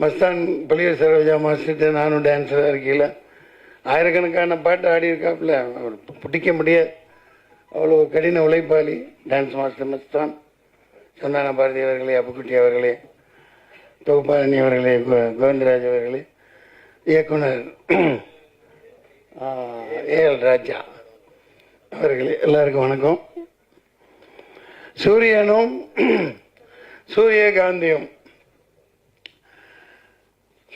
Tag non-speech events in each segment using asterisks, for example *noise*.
மஸ்தான் பள்ளிய சரோஜா மாஸ்டர்கிட்ட நானும் டான்ஸராக இருக்கையில் ஆயிரக்கணக்கான பாட்டு ஆடியிருக்காப்புல அவர் பிடிக்க முடியாது. அவ்வளோ கடின உழைப்பாளி. Dance master Mastan. சந்தான பாரதி அவர்களே அப்புக்குட்டி அவர்களே தொகுப்பாரணி அவர்களே கோவிந்தராஜ் அவர்களே. இயக்குனர் *clears throat* ஏஎல் ராஜா அவர்களே எல்லாருக்கும் வணக்கம். சூரியனும் *clears throat* சூரியகாந்தியும்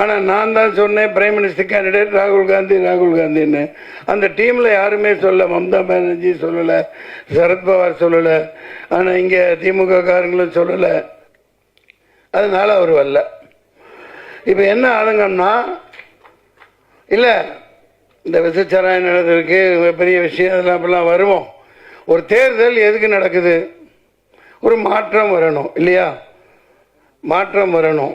ஆனால் நான் தான் சொன்னேன் பிரைம் மினிஸ்டர் கேண்டிடேட் ராகுல் காந்தி ராகுல் காந்தின்னு. அந்த டீமில் யாருமே சொல்ல மம்தா பானர்ஜி சொல்லலை சரத்பவார் சொல்லலை ஆனால் இங்கே திமுக காரங்களும் சொல்லலை. அதனால அவர் வரல. இப்போ என்ன ஆளுங்கன்னா இல்லை இந்த விசச்சாராயம் நடந்திருக்கு பெரிய விஷயம் அதெல்லாம் அப்படிலாம் வருவோம். ஒரு தேர்தல் எதுக்கு நடக்குது? ஒரு மாற்றம் வரணும் இல்லையா? மாற்றம் வரணும்.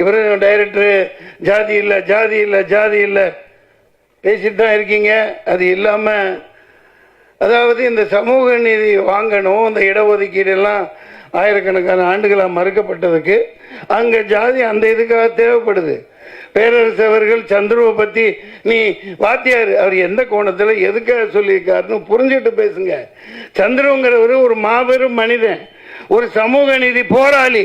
இவர் டைரக்டரு ஜாதி இல்லை ஜாதி இல்லை ஜாதி இல்லை. பேசிட்டு தான் இருக்கீங்க. அது இல்லாமல் அதாவது இந்த சமூக நீதி வாங்கணும் இந்த இடஒதுக்கீடு எல்லாம் ஆயிரக்கணக்கான ஆண்டுகளாக மறுக்கப்பட்டதுக்கு அங்கே ஜாதி அந்த இதுக்காக தேவைப்படுது. பேரரசு அவர்கள் சந்துருவை பற்றி நீ வாத்தியார் அவர் எந்த கோணத்தில் எதுக்காக சொல்லியிருக்காருன்னு புரிஞ்சுட்டு பேசுங்க. சந்துருங்கிறவர் ஒரு மாபெரும் மனிதன். ஒரு சமூக நீதி போராளி.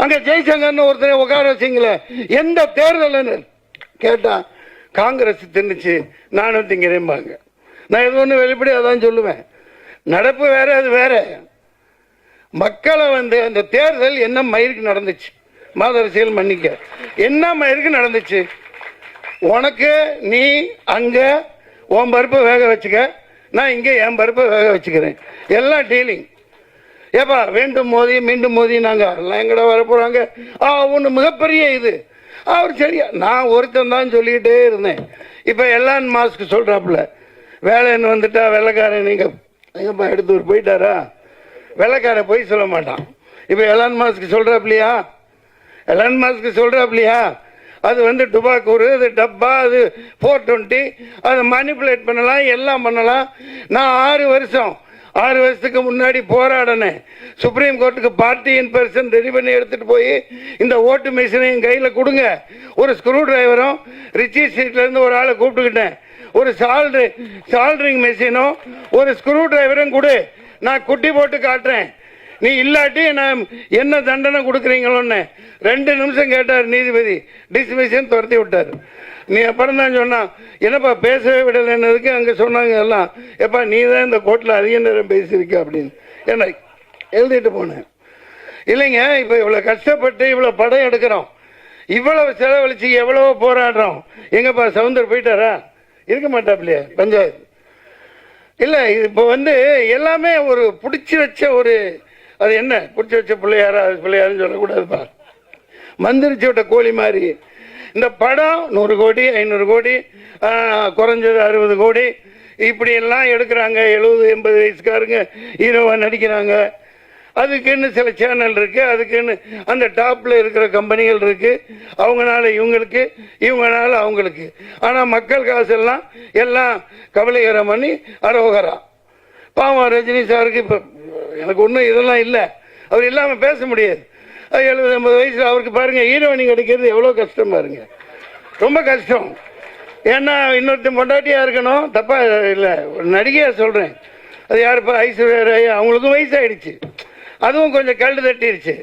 அங்க ஜெய்சங்கர்னு ஒருத்தரை உட்கார வச்சிங்களே எந்த தேர்தல் கேட்டா காங்கிரஸ் தின்னுச்சு நானும் திங்கிறேன்பாங்க நான் எது ஒன்று வெளிப்படையாக தான் சொல்லுவேன். நடப்பு வேற அது வேற. மக்களை வந்து அந்த தேர்தல் என்ன மயிருக்கு நடந்துச்சு? மாதரசியல் மன்னிக்க என்ன மயிருக்கு நடந்துச்சு? உனக்கு நீ அங்க உன் பருப்பை வேக வச்சுக்க. நான் இங்கே என் பருப்பை வேக வச்சுக்கிறேன். எல்லாம் டீலிங். ஏப்பா வேண்டும் மோதி மீண்டும் மோதி நாங்கள் எல்லாம் எங்கட வர போகிறாங்க ஆ ஒன்று மிகப்பெரிய இது. அவர் சரியா நான் ஒருத்தன் தான் சொல்லிக்கிட்டே இருந்தேன். இப்போ எல்லாம் மாஸ்க் சொல்கிறாப்புல வேலைன்னு வந்துட்டா வெள்ளைக்காரன் நீங்கள் எங்கப்பா எடுத்து போயிட்டாரா? வெள்ளைக்காரன் போய் சொல்ல மாட்டான். இப்போ எலான் மாஸ்க் சொல்கிறாப்லையா எலான் மாஸ்க் சொல்கிறாப்லையா அது வந்து டுபாக்கூர் அது டப்பா அது ஃபோர் டுவெண்ட்டி அதை மேனிப்புலேட் பண்ணலாம் எல்லாம் பண்ணலாம். நான் ஆறு வருஷம் ஆறு வருஷத்துக்கு முன்னாடி போராடினேன். சுப்ரீம் கோர்ட்டுக்கு பார்ட்டி இன் பர்சன் ரெடி பண்ணி எடுத்துட்டு போய் இந்த ஓட்டு மிஷினையும் கையில் கொடுங்க. ஒரு ஸ்க்ரூ டிரைவரும் ரிச்சி சீட்லேருந்து ஒரு ஆளை கூப்பிட்டுக்கிட்டேன். ஒரு சால்ட்ரி சால்ட்ரிங் மிஷினும் ஒரு ஸ்க்ரூ டிரைவரும் கொடு. நான் குட்டி போட்டு காட்டுறேன். நீ இல்லாட்டி நான் என்ன தண்டனை கொடுக்குறீங்களோன்னு. ரெண்டு நிமிஷம் கேட்டார் நீதிபதி. டிஸ்மிஷன் துரத்தி விட்டார். நீ அப்புறம் தான் சொன்னான் என்னப்பா பேசவே விடலைன்னதுக்கு அங்கே சொன்னாங்க எல்லாம். எப்பா நீ தான் இந்த கோர்ட்டில் அதிக நேரம் பேசியிருக்க அப்படின்னு. என்ன எழுதிட்டு போனேன். இல்லைங்க இப்போ இவ்வளோ கஷ்டப்பட்டு இவ்வளோ படம் எடுக்கிறோம். இவ்வளவு செலவழிச்சு எவ்வளவோ போராடுறோம். எங்கப்பா சவுந்தர் போயிட்டாரா? இருக்க மாட்டாப்லையே பஞ்சாயத்து. இல்லை இப்போ வந்து எல்லாமே ஒரு பிடிச்சி வச்ச ஒரு அது என்ன பிடிச்சி வச்ச பிள்ளையாரா அது பிள்ளையாருன்னு சொல்லக்கூடாதுப்பா. மந்திரிச்சு விட்ட கோழி மாதிரி இந்த படம் நூறு கோடி ஐநூறு கோடி குறைஞ்சது அறுபது கோடி. இப்படி எல்லாம் எடுக்கிறாங்க. எழுபது எண்பது வயசுக்காரங்க ஹீரோவாக நடிக்கிறாங்க. அதுக்குன்னு சில சேனல் இருக்கு. அதுக்குன்னு அந்த டாப்ல இருக்கிற கம்பெனிகள் இருக்கு. அவங்கனால இவங்களுக்கு இவங்கனால அவங்களுக்கு. ஆனா மக்கள் காசு எல்லாம் எல்லாம் கவலைகரம் பண்ணி அரோகரா. பாவம் ரஜினி சாருக்கு இப்போ எனக்கு ஒன்றும் இதெல்லாம் இல்லை. அவர் இல்லாமல் பேச முடியாது. எழுபது ஐம்பது வயசில் அவருக்கு பாருங்கள் ஹீரோயின் கிடைக்கிறது எவ்வளோ கஷ்டம் பாருங்க. ரொம்ப கஷ்டம். ஏன்னா இன்னொருத்தன் பொண்டாட்டியாக இருக்கணும் தப்பாக இல்லை ஒரு நடிகையாக சொல்கிறேன் அது யாருப்பா ஐஸ்வர்யா ராய் அவங்களுக்கும் வயசாகிடுச்சு அதுவும் கொஞ்சம் கல்டு தட்டிடுச்சு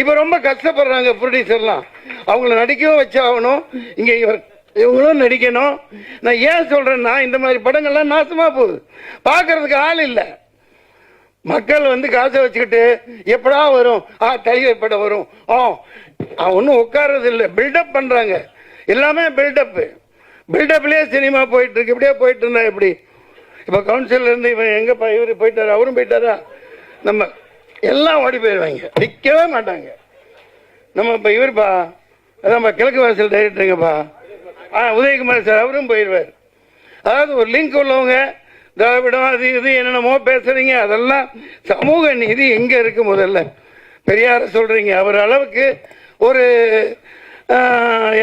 இப்போ ரொம்ப கஷ்டப்படுறாங்க ப்ரொடியூசர்லாம். அவங்கள நடிக்கவும் வச்சாகணும். இங்கே இவங்களும் நடிக்கணும். நான் ஏன் சொல்கிறேன்னா இந்த மாதிரி படங்கள்லாம் நாசமாக போகுது. பார்க்கறதுக்கு ஆள் இல்லை. மக்கள் வந்து காசை வச்சுக்கிட்டு எப்படா வரும்? ஆ டைகர் படம் வரும். ஆ ஒன்றும் உட்கார்றது இல்லை. பில்டப் பண்ணுறாங்க எல்லாமே பில்டப்பு பில்டப்லேயே சினிமா போயிட்டு இருக்கு இப்படியே போயிட்டு இருந்தா எப்படி? இப்போ கவுன்சிலர் இருந்து இவன் எங்கப்பா இவர் போயிட்டாரு அவரும் போயிட்டாரா? நம்ம எல்லாம் ஓடி போயிடுவாங்க நிற்கவே மாட்டாங்க. நம்ம இப்போ இவர்ப்பா அதான்ப்பா கிழக்கு வாசல் டைரக்டருங்கப்பா ஆ உதயகுமார் சார் அவரும் போயிடுவார் அதாவது ஒரு லிங்க் உள்ளவங்க திராவிடம் அது இது என்னென்னமோ பேசுறீங்க. அதெல்லாம் சமூக நீதி எங்க இருக்கு முதல்ல? பெரியார சொல்றீங்க. அவர் அளவுக்கு ஒரு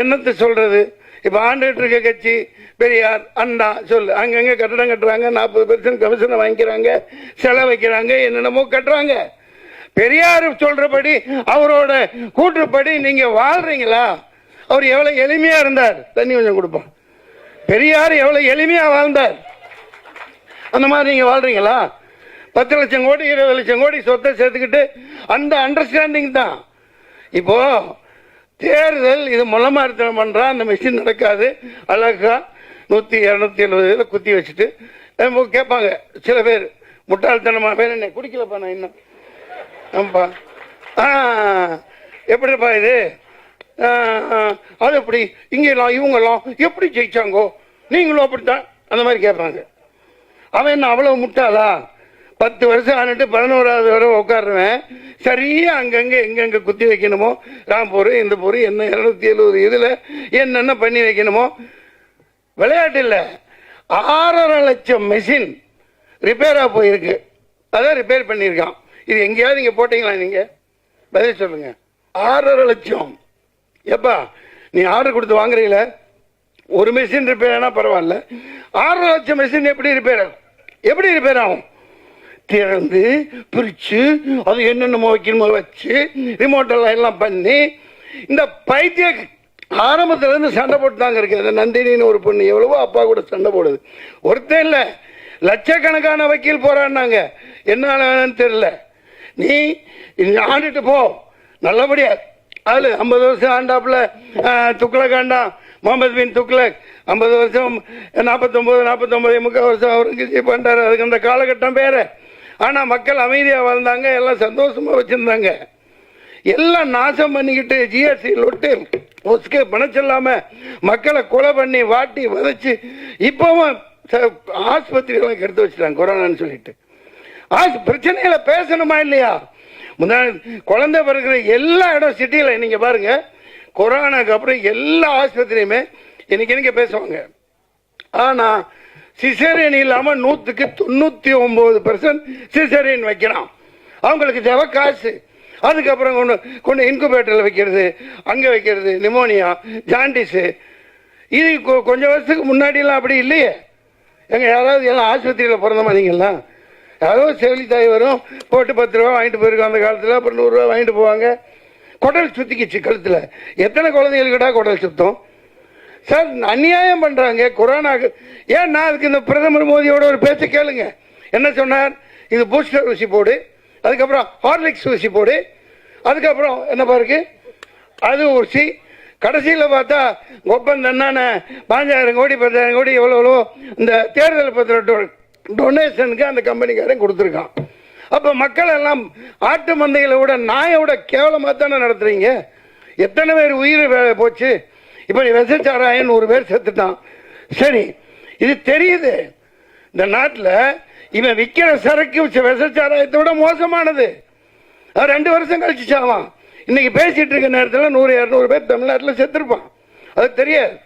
எண்ணத்தை என்னத்தை சொல்றது? இப்ப ஆண்டுகிட்டு இருக்க கட்சி பெரியார் அண்ணா சொல்லு. அங்கங்கே கட்டடம் கட்டுறாங்க நாற்பது பெர்சன்ட் கமிஷனை வாங்கிக்கிறாங்க செலவு வைக்கிறாங்க என்னென்னமோ கட்டுறாங்க. பெரியார் சொல்றபடி அவரோட கூற்றுப்படி நீங்க வாழ்றீங்களா? அவர் எவ்வளவு எளிமையா இருந்தார். தண்ணி கொஞ்சம் கொடுப்போம். பெரியார் எவ்வளவு எளிமையா வாழ்ந்தார். அந்த மாதிரி நீங்கள் வாழ்றீங்களா? பத்து லட்சம் கோடி இருபது லட்சம் கோடி சொத்தை சேர்த்துக்கிட்டு அந்த அண்டர்ஸ்டாண்டிங் தான். இப்போ தேர்தல் இது முளமாரித்தனம் பண்ணுறா அந்த மிஷின் நடக்காது. அழகா இரநூத்தி எழுபது இதில் குத்தி வச்சுட்டு கேட்பாங்க சில பேர் முட்டாள்தனமாக பேர் என்ன குடிக்கலப்பா நான் இன்னும். ஆமாப்பா. ஆ எப்படிப்பா இது? அது எப்படி? இங்கெல்லாம் இவங்கெல்லாம் எப்படி ஜெயிச்சாங்கோ? நீங்களும் அப்படித்தான் அந்த மாதிரி கேட்பாங்க. அவன் என்ன அவ்வளவு முட்டாளா? பத்து வருஷம் ஆனிட்டு பதினோராவது வரை உட்காருவேன் சரியா அங்கங்கே எங்கெங்க குத்தி வைக்கணுமோ? ராம்பூர் இந்த பூர் என்ன இருநூத்தி எழுபது இதில் என்னென்ன பண்ணி வைக்கணுமோ? விளையாட்டு இல்லை. ஆறரை லட்சம் மெஷின் ரிப்பேராக போயிருக்கு. அதான் ரிப்பேர் பண்ணியிருக்கான். இது எங்கேயாவது நீங்கள் போட்டிங்களா நீங்கள் பதில் சொல்லுங்க. ஆறரை லட்சம். எப்பா நீ ஆர்டர் கொடுத்து வாங்குறீங்கள? ஒரு மெஷின் ரிப்பேர் ஆனால் பரவாயில்ல. ஆறரை லட்சம் மெஷின் எப்படி ரிப்பேர் ஆகும்? எப்படி ரிப்பேர் ஆகும் திறந்து பிரிச்சு அது என்னென்னமோ வைக்கணுமோ வச்சு ரிமோட் எல்லாம் பண்ணி இந்த பைத்திய ஆரம்பத்துல இருந்து சண்டை போட்டு தாங்க இருக்கு நந்தினின்னு ஒரு பொண்ணு எவ்வளவோ அப்பா கூட சண்டை போடுது. ஒருத்தன் இல்ல. லட்சக்கணக்கான வக்கீல் போறான்னாங்க. என்ன தெரியல. நீ ஆண்டுட்டு போ. நல்லபடியா. அதுல ஐம்பது வருஷம் ஆண்டாப்புல துக்ளக் ஆண்டான் முகமது பின் துக்ளக். ஐம்பது வருஷம் நாற்பத்தொம்போது நாற்பத்தொம்போது முக்கால் வருஷம் அவருக்கு பண்றாரு அதுக்கு அந்த காலகட்டம் வேறு. ஆனால் மக்கள் அமைதியாக வாழ்ந்தாங்க எல்லாம் சந்தோஷமாக வச்சுருந்தாங்க. எல்லாம் நாசம் பண்ணிக்கிட்டு ஜிஎஸ்டி லொட்டு ஒஸ்கே பணம் மக்களை கொலை பண்ணி வாட்டி வதச்சி இப்போவும் ச- கெடுத்து வச்சுட்டாங்க கொரோனான்னு சொல்லிட்டு. ஆஸ் பிரச்சனைகளை பேசணுமா இல்லையா? முன்னாடி குழந்தை பிறகுற எல்லா இடம் சிட்டியில் நீங்கள் பாருங்கள் கொரோனாக்கு அப்புறம் எல்லா ஆஸ்பத்திரியுமே இன்னைக்கு இன்னைக்கு பேசுவாங்க. ஆனா சிசேரியன் இல்லாம நூத்துக்கு தொண்ணூத்தி ஒன்பது பெர்சன்ட் சிசேரியன் வைக்கிறான். அவங்களுக்கு தேவை காசு. அதுக்கப்புறம் கொண்டு கொண்டு இன்குபேட்டரில் வைக்கிறது அங்கே வைக்கிறது நிமோனியா ஜாண்டிஸு இது கொ- கொஞ்சம் வருஷத்துக்கு முன்னாடிலாம் அப்படி இல்லையே. எங்க யாராவது எல்லாம் ஆஸ்பத்திரியில் பிறந்த மாதிரிங்களா? யாரோ செவிலி தாய் வரும் போட்டு பத்து ரூபா வாங்கிட்டு போயிருக்கோம் அந்த காலத்தில் அப்புறம் நூறுரூவா வாங்கிட்டு போவாங்க. குடல் சுத்திக்கிச்சு கழுத்தில். எத்தனை குழந்தைகளுக்கிட்டா குடல் சுத்தம்? சார் அநியாயம் பண்ணுறாங்க கொரோனாக்கு ஏன் நான் அதுக்கு இந்த பிரதமர் மோடியோட ஒரு பேச்சு கேளுங்க. என்ன சொன்னார்? இது பூஸ்டர் ஊசி போடு அதுக்கப்புறம் ஹார்லிக்ஸ் ஊசி போடு அதுக்கப்புறம் என்னப்பா பாருக்கு அது ஊசி. கடைசியில் பார்த்தா ஒப்பந்தம் என்னென்ன பாஞ்சாயிரம் கோடி பத்தாயிரம் கோடி எவ்வளோ எவ்வளோ இந்த தேர்தல் பத்திர டொனேஷனுக்கு அந்த கம்பெனிக்காரன் கொடுத்துருக்கான். அப்போ மக்கள் எல்லாம் ஆட்டு மந்தைகளை விட நாயை விட கேவலமாக தானே நடத்துறீங்க? எத்தனை பேர் உயிர் போச்சு? இப்போ நீ விசச்சாராயன் நூறு பேர் செத்துட்டான். சரி இது தெரியுது. இந்த நாட்டில் இவன் விற்கிற சரக்கு விசச்சாராயத்தை விட மோசமானது. அவன் ரெண்டு வருஷம் கழிச்சு சாவான். இன்னைக்கு பேசிட்டு இருக்க நேரத்தில் நூறு இரநூறு பேர் தமிழ்நாட்டில் செத்துருப்பான். அது தெரியாது.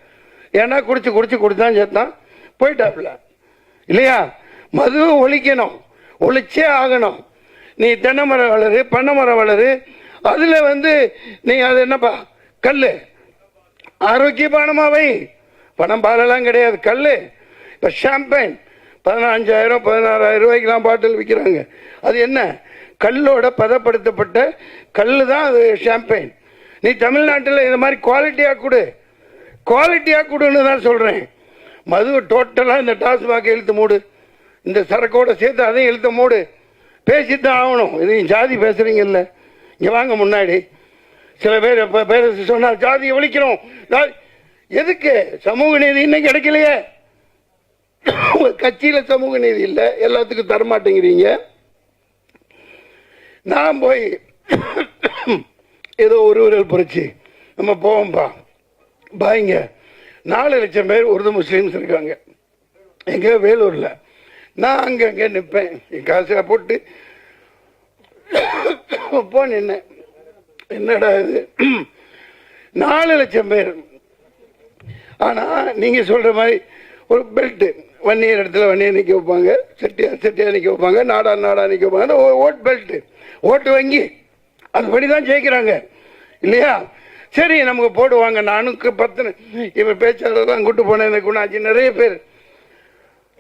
ஏன்னா குடிச்சு குடிச்சு குடிச்சான் செத்தான். போயிட்டாப்புல. இல்லையா? மது ஒழிக்கணும். ஒழிச்சே ஆகணும். நீ தென்னை மரம் வளரு பண்ணை மரம் வளரு. அதில் வந்து நீ அது என்னப்பா? கல் ஆரோக்கியமானமா வை பணம் பாலெல்லாம் கிடையாது. கல் இப்போ ஷாம்பைன் பதினஞ்சாயிரம் பதினாறாயிரம் ரூபாய்க்குலாம் பாட்டில் விற்கிறாங்க அது என்ன? கல்லோட பதப்படுத்தப்பட்ட கல் தான் அது ஷாம்பைன் நீ தமிழ்நாட்டில் இந்த மாதிரி குவாலிட்டியாக கொடு. குவாலிட்டியாக கொடுன்னு தான் சொல்கிறேன் மது டோட்டலாக இந்த டாஸ்மாக இழுத்து மூடு. இந்த சரக்கோட சேர்த்து அதையும் இழுத்து மூடு. பேசித்தான் ஆகணும். இது ஜாதி பேசுகிறீங்கல்ல இங்கே வாங்க முன்னாடி. சில பேர் இப்போ பேர் சொன்னால் ஜாதியை ஒழிக்கிறோம். எதுக்கு? சமூக நீதி இன்னும் கிடைக்கலையே. *coughs* கட்சியில் சமூக நீதி இல்லை. எல்லாத்துக்கும் தரமாட்டேங்கிறீங்க நான் போய் ஏதோ ஒரு விரல் புரட்சி. நம்ம போவோம்பா. பாய்ங்க நாலு லட்சம் பேர் உருது முஸ்லீம்ஸ் இருக்காங்க. எங்கே வேலூரில். நான் அங்கே அங்கே நிற்பேன் என் காசை போட்டு *coughs* போ நின்னேன் என்னடா இது? நாலு லட்சம் பேர். ஆனால் நீங்கள் சொல்கிற மாதிரி ஒரு பெல்ட்டு வன்னியர் இடத்துல வன்னியர் நிற்க வைப்பாங்க. செட்டியார் செட்டியார் நிற்க வைப்பாங்க. நாடா நாடா நிற்க வைப்பாங்க. ஓ- ஓட் பெல்ட்டு ஓட்டு வங்கி அதுபடி தான் ஜெயிக்கிறாங்க. இல்லையா? சரி நமக்கு போடுவாங்க. நானும் பத்து இவர் பேச்சாளர்லாம் கூட்டு போனேன். எனக்கு குணாச்சு நிறைய பேர்.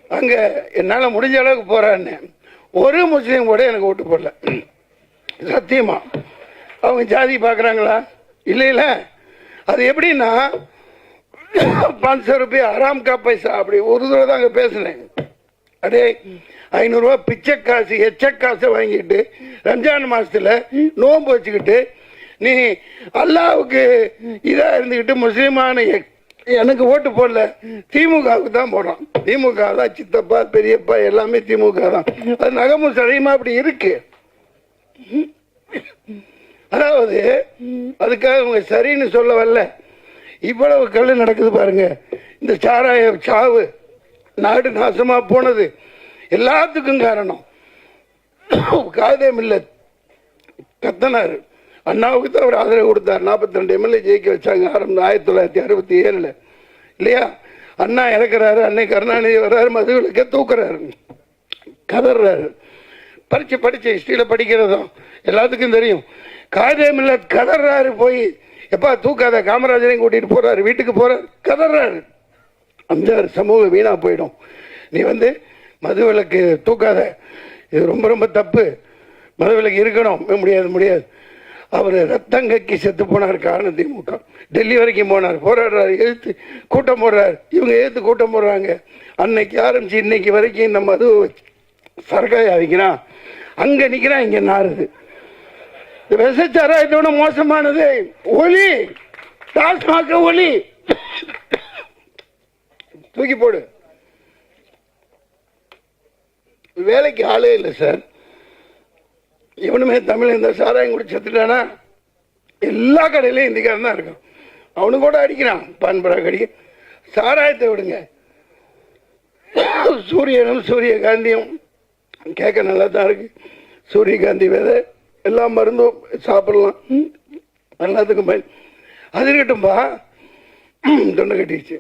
அங்கே என்னால் முடிஞ்ச அளவுக்கு போகிறான்னு ஒரு முஸ்லீம் கூட எனக்கு ஓட்டு போடல. சத்தியமாக அவங்க ஜாதி பார்க்குறாங்களா? இல்லை இல்லை. அது எப்படின்னா பாஞ்சு ரூபாய் ஆறாம் கா பைசா. அப்படி ஒரு தடவை தான் அங்கே பேசினேன். அடே ஐநூறுரூவா பிச்சை காசு எச்ச காசை வாங்கிட்டு ரம்ஜான் மாதத்தில் நோன்பு வச்சுக்கிட்டு நீ அல்லாவுக்கு இதாக இருந்துக்கிட்டு முஸ்லீமான எனக்கு ஓட்டு போடல. திமுகவுக்கு தான் போடுறோம் திமுக தான் சித்தப்பா பெரியப்பா எல்லாமே திமுக தான். அது நகமும் சடையுமா அப்படி இருக்கு. அதாவது அதுக்காக அவங்க சரின்னு சொல்ல வரல. இவ்வளவு கல் நடக்குது பாருங்க. இந்த சாராய சாவு நாடு நாசமா போனது எல்லாத்துக்கும் காரணம். காதே மில்ல கத்தனாரு அண்ணாவுக்கு தான் அவர் ஆதரவு கொடுத்தார். நாற்பத்தி ரெண்டு எம்எல்ஏ ஜெயிக்க வச்சாங்க. ஆரம்பி ஆயிரத்தி தொள்ளாயிரத்தி அறுபத்தி ஏழுல. இல்லையா? அண்ணா இறக்குறாரு. அன்னை கருணாநிதி வர்றாரு. மதுவிலக்க தூக்குறாரு. கதறாரு. படிச்சு படித்து ஹிஸ்ட்ரியில் படிக்கிறதும் எல்லாத்துக்கும் தெரியும். காதேமில்ல கதர்றாரு கதறாரு போய். எப்பா தூக்காத காமராஜரையும் கூட்டிட்டு போறாரு வீட்டுக்கு போறாரு கதறாரு அந்த சமூகம் வீணா போயிடும். நீ வந்து மதுவிலக்கு தூக்காத. இது ரொம்ப ரொம்ப தப்பு. மதுவிலக்கு இருக்கணும். முடியாது முடியாது. அவர் ரத்தங்கக்கி செத்து போனார் காரணம் திமுக. டெல்லி வரைக்கும் போனார் போராடுறாரு எழுத்து கூட்டம் போடுறாரு. இவங்க எழுத்து கூட்டம் போடுறாங்க. அன்னைக்கு ஆரம்பிச்சு இன்னைக்கு வரைக்கும் இந்த அது சரக்காய் அடிக்கிறான் அங்க நிக்கிறான் இங்க நாறுது இந்த இதோட மோசமானது? ஒலி டாஸ்மாக ஒலி தூக்கி போடு. வேலைக்கு ஆளே இல்லை சார். இவனுமே தமிழ் இந்த சாராயம் கூட செத்துட்டானா? எல்லா கடையிலையும் இந்திக்காரன் தான் இருக்கும் அவனு கூட அடிக்கிறான். பான்பரா கடி சாராயத்தை விடுங்க. சூரியனும் சூரியகாந்தியும் கேட்க நல்லா தான் இருக்கு. சூரியகாந்தி விதை எல்லா மருந்தும் சாப்பிடலாம். எல்லாத்துக்கும் பயன். அது இருக்கட்டும்பா. தொண்டை கட்டிடுச்சு.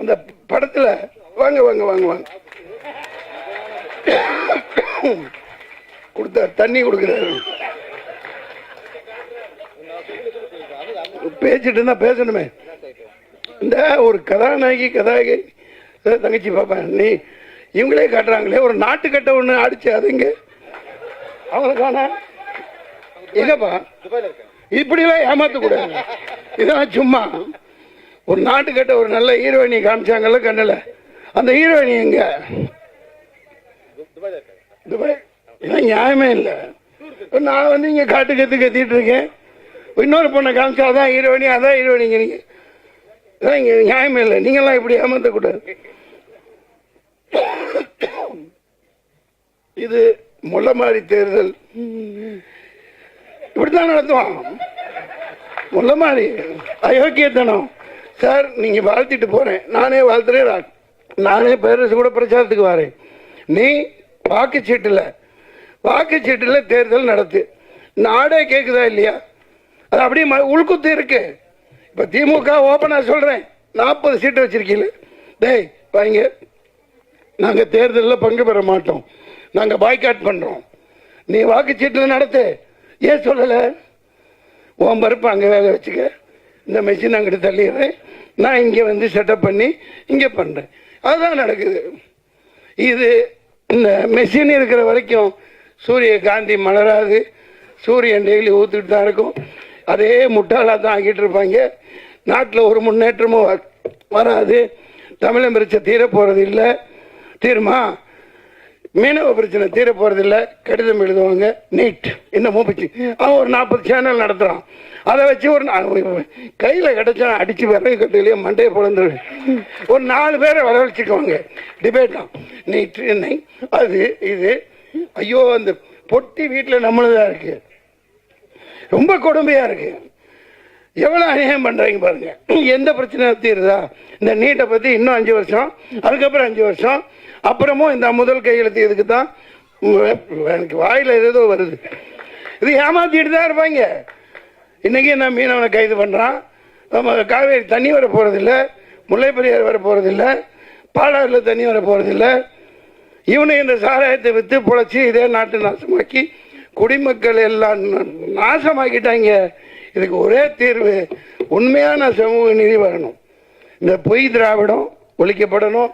அந்த படத்தில் வாங்க வாங்க வாங்க வாங்க. கொடுத்தா தண்ணி கொடுக்குறாரு. பேசிட்டு இருந்தா பேசணுமே. இந்த ஒரு கதாநாயகி கதாநாயகி தங்கச்சி பாப்பா நீ இவங்களே காட்டுறாங்களே ஒரு நாட்டுக்கட்டை ஒன்று அடிச்சு அது இங்கே. அவங்களுக்கான எங்கப்பா? இப்படிலாம் ஏமாத்தக்கூடாது இதெல்லாம் சும்மா. ஒரு நாட்டுக்கட்ட ஒரு நல்ல ஹீரோயினி காமிச்சாங்கல்ல கண்ணில். அந்த ஹீரோயினி எங்க? துபாய். இதெல்லாம் நியாயமே இல்லை. நான் வந்து இங்கே காட்டு கத்து கத்திட்டு இருக்கேன். இன்னொரு பொண்ணை காமிச்சா அதான் ஹீரோயினி அதான் ஹீரோயினிங்க நீங்கள் இதெல்லாம் இங்கே நியாயமே இல்லை. நீங்கள்லாம் இப்படி ஏமாத்தக்கூடாது இது முள்ளமாரி தேர்தல். இப்படித்தான் நடத்துவான். முள்ளமாரி அயோக்கியத்தனம். சார் நீங்க வாழ்த்திட்டு போறேன். நானே வாழ்த்துறேன் நானே பேரரசு கூட பிரச்சாரத்துக்கு வரேன். நீ வாக்குச்சீட்டுல வாக்குச்சீட்டில் தேர்தல் நடத்து. நாடே கேட்குதா இல்லையா? அது அப்படியே ம- உள்குத்து இருக்கு. இப்போ திமுக ஓப்பனாக சொல்கிறேன் நாற்பது சீட்டு வச்சிருக்கீங்களே. டேய் வாங்க. நாங்கள் தேர்தலில் பங்கு பெற மாட்டோம். நாங்கள் பாய்காட் பண்ணுறோம் நீ வாக்குச்சீட்டில் நடத்து. ஏன் சொல்லலை? உன் பருப்பு அங்கே வேக வச்சுக்க. இந்த மெஷின் அங்கிட்டு தள்ளிடுறேன். நான் இங்கே வந்து செட்டப் பண்ணி இங்கே பண்ணுறேன் அதுதான் நடக்குது. இது இந்த மெஷின் இருக்கிற வரைக்கும் சூரிய காந்தி மலராது. சூரியன் டெய்லி ஊற்றிட்டு தான் இருக்கும். அதே முட்டாளாக தான் ஆக்கிட்டு இருப்பாங்க. நாட்டில் ஒரு முன்னேற்றமும் வ- வராது. தமிழம் பிரச்சனை தீர போகிறது இல்லை. தீருமா? மீனவ பிரச்சனை தீர போறதில்ல. கடிதம் எழுதுவாங்க. நீட். இன்னமும் பிச்சு அவன் ஒரு நாற்பது சேனல் நடத்துறான். அதை வச்சு ஒரு நா- கையில கிடைச்சா அடிச்சு விறகு கட்டையிலேயே மண்டையை பிறந்து ஒரு நாலு பேரை வரவழைச்சுக்குவாங்க. டிபேட் தான். நீட் என்னை. அது இது. ஐயோ அந்த பொட்டி வீட்டில் நம்மளுதான் இருக்கு. ரொம்ப கொடுமையா இருக்கு. எவ்வளவு அநியாயம் பண்றாங்க பாருங்க. எந்த பிரச்சனை தீருதா? இந்த நீட்டை பத்தி இன்னும் அஞ்சு வருஷம் அதுக்கப்புறம் அஞ்சு வருஷம் அப்புறமும் இந்த முதல் கையெழுத்து இதுக்கு தான் எனக்கு வாயில் ஏதோ வருது. இது ஏமாத்திட்டு தான் இருப்பாங்க. இன்றைக்கி நான் மீனவனை கைது பண்ணுறான் நம்ம காவேரி தண்ணி வர போகிறதில்ல முல்லை பெரியார் வர போகிறதில்ல பாலாறில் தண்ணி வர போகிறதில்ல இவனை இந்த சாராயத்தை விற்று பொழைச்சி இதே நாட்டு நாசமாக்கி குடிமக்கள் எல்லாம் நாசமாக்கிட்டாங்க. இதுக்கு ஒரே தீர்வு உண்மையான சமூக நீதி வரணும். இந்த பொய் திராவிடம் ஒழிக்கப்படணும்.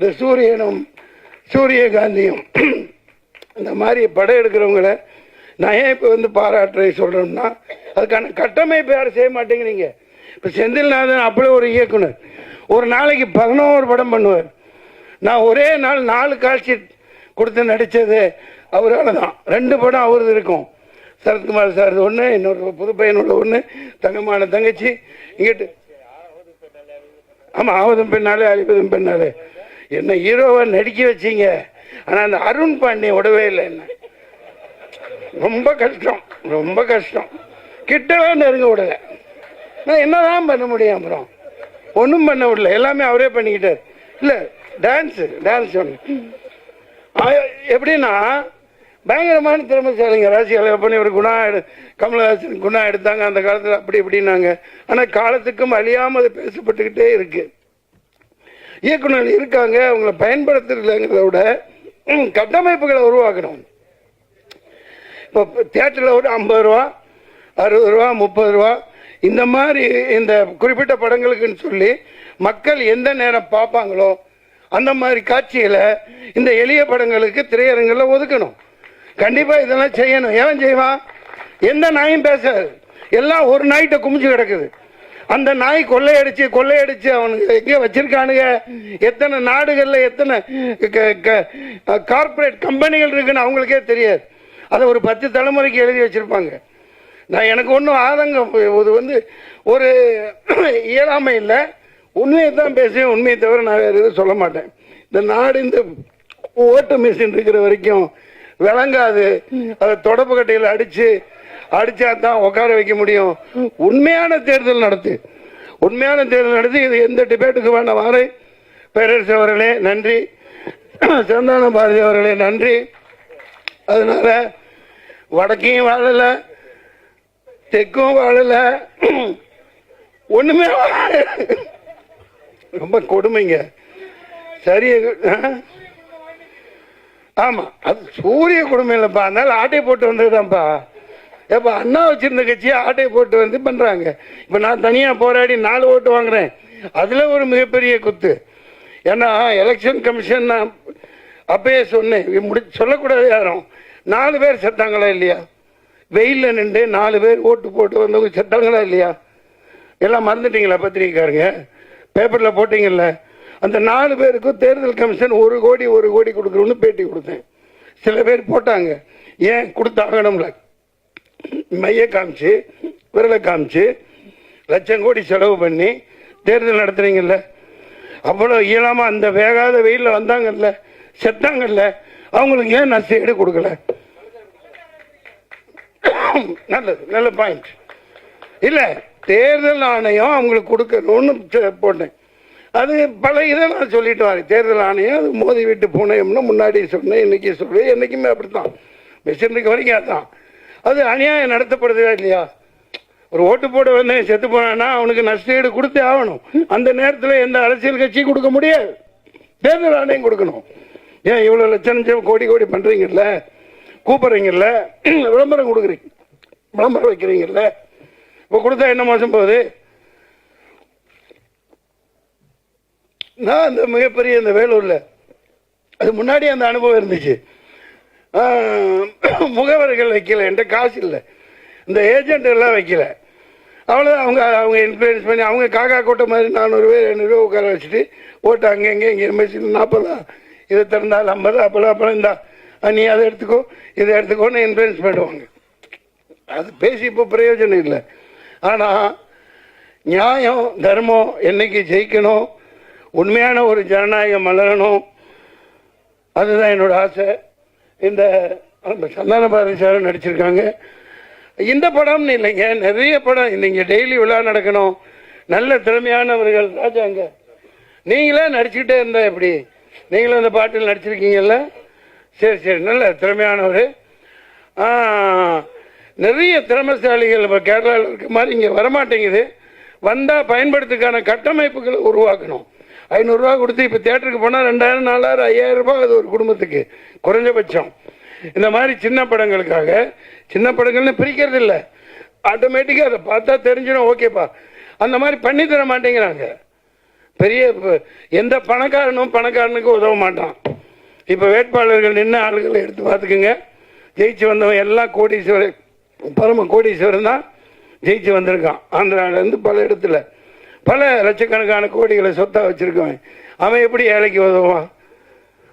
இந்த சூரியனும் சூரியகாந்தியும் *clears throat* இந்த மாதிரி படம் எடுக்கிறவங்கள நான் ஏன் இப்போ வந்து பாராட்டுறதை சொல்கிறோம்னா அதுக்கான கட்டமைப்பு யாரும் செய்ய மாட்டேங்கிறீங்க. இப்போ செந்தில்நாதன் அப்படியே ஒரு இயக்குனர். ஒரு நாளைக்கு பதினோரு படம் பண்ணுவார். நான் ஒரே நாள் நாலு காட்சி கொடுத்து நடித்தது அவரால் தான். ரெண்டு படம் அவரது இருக்கும். சரத்குமார் சார் ஒன்று இன்னொரு புது பையனோட ஒன்று தங்கமான தங்கச்சி. இங்கிட்டு ஆமாம் ஆவதும் பெண்ணாலே அழிப்பதும் பெண்ணாலே. என்ன ஹீரோவை நடிக்க வச்சீங்க? ஆனால் அந்த அருண் பாண்டியன் விடவே இல்லை என்ன? ரொம்ப கஷ்டம் ரொம்ப கஷ்டம். கிட்டவே நெருங்க விடல. நான் என்னதான் பண்ண முடியும் அப்புறம்? ஒன்றும் பண்ண விடல. எல்லாமே அவரே பண்ணிக்கிட்டார். இல்லை டான்ஸு டான்ஸ் ஒன்று எப்படின்னா பயங்கரமான திறமைசாலிங்க ராசி பண்ணி ஒரு குணா எடு கமலஹாசன் குணா எடுத்தாங்க. அந்த காலத்தில் அப்படி இப்படின்னாங்க. ஆனால் காலத்துக்கும் அழியாமல் அது பேசப்பட்டுக்கிட்டே இருக்குது இயக்குனர் இருக்காங்க அவங்கள பயன்படுத்துறதுங்கிறத விட கட்டமைப்புகளை உருவாக்கணும். இப்போ தியேட்டரில் ஒரு ஐம்பது ரூபா அறுபது ரூபா முப்பது ரூபா இந்த மாதிரி இந்த குறிப்பிட்ட படங்களுக்குன்னு சொல்லி மக்கள் எந்த நேரம் பார்ப்பாங்களோ அந்த மாதிரி காட்சிகளை இந்த எளிய படங்களுக்கு திரையரங்கில் ஒதுக்கணும். கண்டிப்பாக இதெல்லாம் செய்யணும். ஏன் செய்வான்? எந்த நாயும் பேசாது. எல்லாம் ஒரு நாய்கிட்ட குமிச்சு கிடக்குது. அந்த நாய் கொள்ளையடிச்சு கொள்ளையடிச்சு அவனுக்கு எங்கே வச்சிருக்கானுங்க. எத்தனை நாடுகளில் எத்தனை கார்ப்பரேட் கம்பெனிகள் இருக்குன்னு அவங்களுக்கே தெரியாது. அதை ஒரு பத்து தலைமுறைக்கு எழுதி வச்சிருப்பாங்க. நான் எனக்கு ஒன்றும் ஆதங்கம் இது வந்து ஒரு *clears throat* இயலாமை இல்லை. உண்மையை தான் பேசுவேன் உண்மையை தவிர நான் வேறு எதுவும் சொல்ல மாட்டேன். இந்த நாடு இந்த ஓட்டு மிஷின் இருக்கிற வரைக்கும் விளங்காது. அதை தொடப்பு கட்டையில் அடித்து அடிச்சா தான் உட்கார வைக்க முடியும். உண்மையான தேர்தல் நடத்து. உண்மையான தேர்தல் நடத்தி இது எந்த டிபேட்டுக்கு வேண்டவாறு பேரரசு அவர்களே நன்றி. சந்தான பாரதி அவர்களே நன்றி. அதனால வடக்கையும் வாழல தெற்கும் வாழல. ஒண்ணுமே ரொம்ப கொடுமைங்க. சரி ஆமா அது சூரிய கொடுமை இல்லப்பா அதனால ஆட்டை போட்டு வந்ததுதான்ப்பா. ஏப்பா அண்ணா வச்சிருந்த கட்சியை ஆட்டை போட்டு வந்து பண்ணுறாங்க இப்போ நான் தனியாக போராடி நாலு ஓட்டு வாங்குறேன். அதில் ஒரு மிகப்பெரிய குத்து. ஏன்னா எலெக்ஷன் கமிஷன் நான் அப்பயே சொன்னேன். முடி சொல்லக்கூடாது யாரும். நாலு பேர் செத்தாங்களா இல்லையா? வெயிலில் நின்று நாலு பேர் ஓட்டு போட்டு வந்தவங்க செத்தாங்களா இல்லையா? எல்லாம் மறந்துட்டீங்களா பத்திரிக்கைக்காரங்க பேப்பரில் போட்டிங்கல்ல? அந்த நாலு பேருக்கும் தேர்தல் கமிஷன் ஒரு கோடி ஒரு கோடி கொடுக்குறோன்னு பேட்டி கொடுத்தேன். சில பேர் போட்டாங்க. ஏன் கொடுத்தாகணும்ல? மைய காமிச்சு விரலை காமிச்சு லட்சம் கோடி செலவு பண்ணி தேர்தல் நடத்துறீங்கல்ல. அவ்வளோ இயலாமல் அந்த வேகாத வெயிலில் வந்தாங்கல்ல செத்தாங்கல்ல அவங்களுக்கு ஏன் நஷ்டஈடு கொடுக்கல? நல்லது நல்ல பாயிண்ட் இல்லை தேர்தல் ஆணையம் அவங்களுக்கு கொடுக்கணும்னு போட்டேன். அது பல இதை நான் சொல்லிட்டு வரேன். தேர்தல் ஆணையம் அது மோதி விட்டு பூனையம்னு முன்னாடி சொன்னேன் இன்னைக்கு சொல்லுவேன் என்றைக்குமே அப்படித்தான். மிஷினுக்கு வரைக்கும் அதான். அது அநியாயம் நடத்தப்படுதா இல்லையா? ஒரு ஓட்டு போட வந்து செத்து போனான்னா அவனுக்கு நஷ்டஈடு கொடுத்தே ஆகணும். அந்த நேரத்தில் எந்த அரசியல் கட்சியும் கொடுக்க முடியாது. தேர்தல் ஆணையம் கொடுக்கணும். ஏன் இவ்வளோ லட்சம் லட்சம் கோடி கோடி பண்ணுறீங்கல்ல கூப்பிட்றீங்கல்ல? விளம்பரம் கொடுக்குறீங்க. விளம்பரம் வைக்கிறீங்கல்ல? இப்போ கொடுத்தா என்ன மோசம் போகுது? நான் அந்த மிகப்பெரிய இந்த வேலூரில் அது முன்னாடி அந்த அனுபவம் இருந்துச்சு. முகவர்கள் வைக்கல என்கிட்ட காசு இல்லை. இந்த ஏஜென்ட் எல்லாம் வைக்கல. அவ்வளோதான் அவங்க அவங்க இன்ஃப்ளூயன்ஸ் பண்ணி அவங்க காக்கா கூட்ட மாதிரி நானூறு பேர் ஐநூறுரூவா உட்கார வச்சுட்டு ஓட்டு அங்கே இங்கே இங்கே நாற்பதா இதை திறந்தால் ஐம்பது அப்போலாம் அப்பெல்லாம் இந்தா. நீ அதை எடுத்துக்கோ இதை எடுத்துக்கோன்னு இன்ஃப்ளூயன்ஸ் பண்ணுவாங்க. அது பேசி இப்போ பிரயோஜனம் இல்லை. ஆனால் நியாயம் தர்மம் என்னைக்கு ஜெயிக்கணும் உண்மையான ஒரு ஜனநாயகம் மலரணும் அதுதான் என்னோட ஆசை. இந்த சந்தான பாரதி சாரும் நடிச்சிருக்காங்க. இந்த படம்னு இல்லைங்க நிறைய படம் இன்னைக்கு டெய்லி விழா நடக்கணும். நல்ல திறமையானவர்கள் ராஜாங்க. நீங்களே நடிச்சுக்கிட்டே இருந்தா எப்படி? நீங்களும் இந்த பாட்டில் நடிச்சிருக்கீங்கல்ல? சரி சரி. நல்ல திறமையானவர். நிறைய திறமைசாலிகள் இப்போ கேரளாவில் இருக்க மாதிரி இங்கே வரமாட்டேங்குது. வந்தால் பயன்படுத்துக்கான கட்டமைப்புகளை உருவாக்கணும். ஐநூறுரூவா கொடுத்து இப்போ தேட்டருக்கு போனால் ரெண்டாயிரம் நாலாயிரம் ஐயாயிரம் ரூபாய் அது ஒரு குடும்பத்துக்கு. குறைஞ்சபட்சம். இந்த மாதிரி சின்ன படங்களுக்காக சின்ன படங்கள்னு பிரிக்கிறது இல்லை ஆட்டோமேட்டிக்காக அதை பார்த்தா தெரிஞ்சிடும் ஓகேப்பா. அந்த மாதிரி பண்ணி தர மாட்டேங்கிறாங்க. பெரிய எந்த பணக்காரனும் பணக்காரனுக்கு உதவ மாட்டான். இப்போ வேட்பாளர்கள் நின்று ஆளுகளை எடுத்து பார்த்துக்குங்க. ஜெயிச்சு வந்தவன் எல்லாம் கோடீஸ்வரர் பரம கோடீஸ்வரன் தான் ஜெயிச்சு வந்திருக்கான். ஆந்திராவிலேருந்து பல இடத்துல. பல லட்சக்கணக்கான கோடிகளை சொத்தாக வச்சுருக்கவன். அவன் எப்படி ஏழைக்கு உதவுவான்?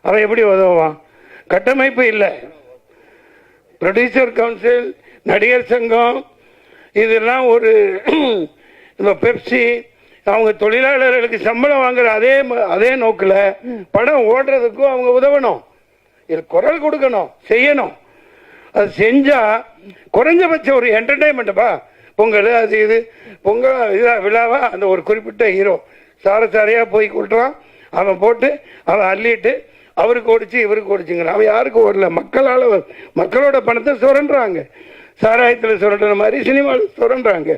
அவன் எப்படி உதவுவான்? கட்டமைப்பு இல்லை. ப்ரொடியூசர் கவுன்சில் நடிகர் சங்கம் இதெல்லாம் ஒரு இந்த பெப்சி அவங்க தொழிலாளர்களுக்கு சம்பளம் வாங்குற அதே ம- அதே நோக்கில் படம் ஓடுறதுக்கும் அவங்க உதவணும். இது குரல் கொடுக்கணும் செய்யணும். அது செஞ்சால் குறைஞ்சபட்சம் ஒரு என்டர்டைன்மெண்ட்டுப்பா பொங்கல் அது இது. பொங்கல் இதாக விழாவா அந்த ஒரு குறிப்பிட்ட ஹீரோ. சாரசாரியா போய் கொட்டுறான். அவன் போட்டு அவன் அள்ளிட்டு அவருக்கு ஓடிச்சு இவருக்கு ஓடிச்சுங்கிறான். அவன் யாருக்கு ஓடல? மக்களால் மக்களோட பணத்தை சுரண்டுறாங்க. சாராயத்தில் சுரண்டுற மாதிரி சினிமாவில் சுரண்டுறாங்க.